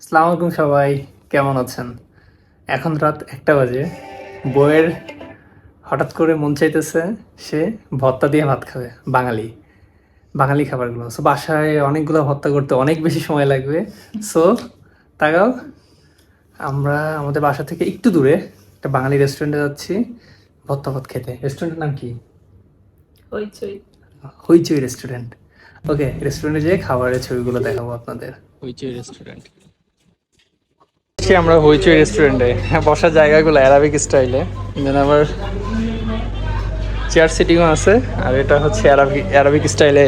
আসসালামু আলাইকুম সবাই কেমন আছেন? এখন রাত একটা বাজে। বইয়ের হঠাৎ করে মন চাইতেছে সে ভত্তা দিয়ে ভাত খাবে বাঙালি। বাঙালি খাবারগুলো। সো বাসায় অনেকগুলো ভত্তা করতে অনেক বেশি সময় লাগবে। সো তাগাও আমরা আমাদের বাসা থেকে একটু দূরে একটা বাঙালি রেস্টুরেন্টে যাচ্ছি ভত্তা ভাত খেতে। রেস্টুরেন্টের নাম কি? হইচই। হইচই রেস্টুরেন্ট ওকে রেস্টুরেন্টে যেয়ে খাবারের ছবিগুলো দেখাবো আপনাদের। হইচই রেস্টুরেন্ট আমরা হইচই রেস্টুরেন্টে বসার জায়গাগুলো অ্যারাবিক স্টাইলে দেন আবার চেয়ার সিটিংও আছে, আর এটা হচ্ছে অ্যারাবিক অ্যারাবিক স্টাইলে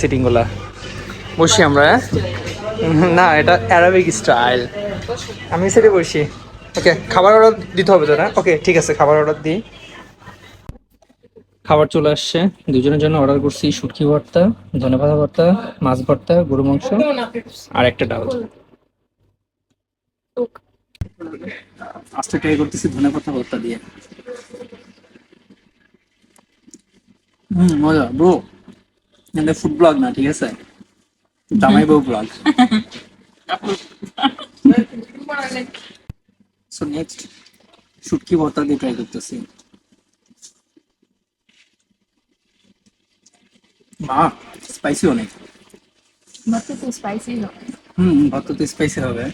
সিটিংগুলা বসি আমরা হ্যাঁ? না, এটা অ্যারাবিক স্টাইল আমি সেটি বসি। ওকে খাবার অর্ডার দিতে হবে তো, না? ওকে ঠিক আছে, খাবার অর্ডার দিই। খাবার চলে আসছে। দুজনের জন্য অর্ডার করছি শুটকি ভর্তা, ধনেপাতা ভর্তা, মাছ ভর্তা গরু মাংস, আর একটা ডাল। আজকে ট্রাই করতেছি ধনেপাতা ভর্তা দিয়ে। হুম মজা ব্রো এটা ফুড ব্লগ না ঠিক আছে? জামাই বউ ব্লগ সো নেক্সট শুটকি ভর্তা দিয়ে ট্রাই করতেছি। মা স্পাইসি অনেক। মতো তো স্পাইসি হবে। হুম ভর্তা তো স্পাইসি হবে।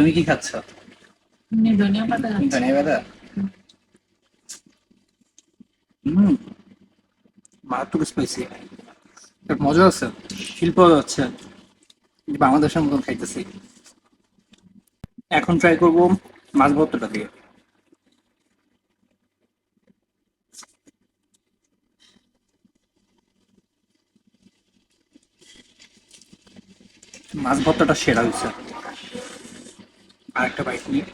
তুমি কি খাচ্ছ? ধনিয়া পাতা ধনিয়া পাতা? হুম। মারাত্মক স্পাইসি মজা আছে শিল্প যাচ্ছে বাংলাদেশের মতন খাইতেছি। এখন ট্রাই করব মাছ ভর্তাটা দিয়ে। মাছ ভর্তাটা সেরা হয়েছে। আর একটা বাইক নিয়ে।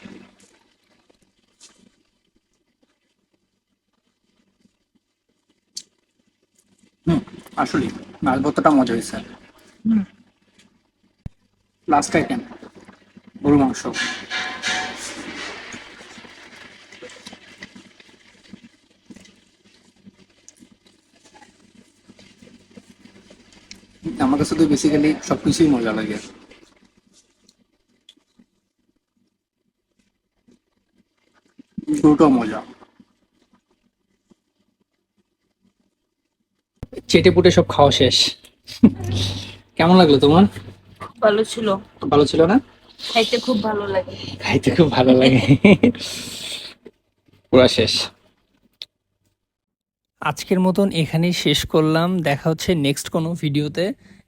হুম আসলে মাছ ভর্তাটা মজা হয়েছে। হুম। লাস্ট আইটেম গরু মাংস। আমার কাছে তো বেসিক্যালি সবকিছুই মজা লাগে। গরুটাও মজা। চেটে পুটে সব খাওয়া শেষ। কেমন লাগল তোমার? ভালো ছিল। ভালো ছিল না? খাইতে খুব ভালো লাগে। খাইতে খুব ভালো লাগে। পুরা শেষ। আজকের মতন এখানেই শেষ করলাম। দেখা হচ্ছে নেক্সট কোনো ভিডিওতে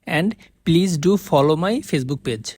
and please do follow my Facebook page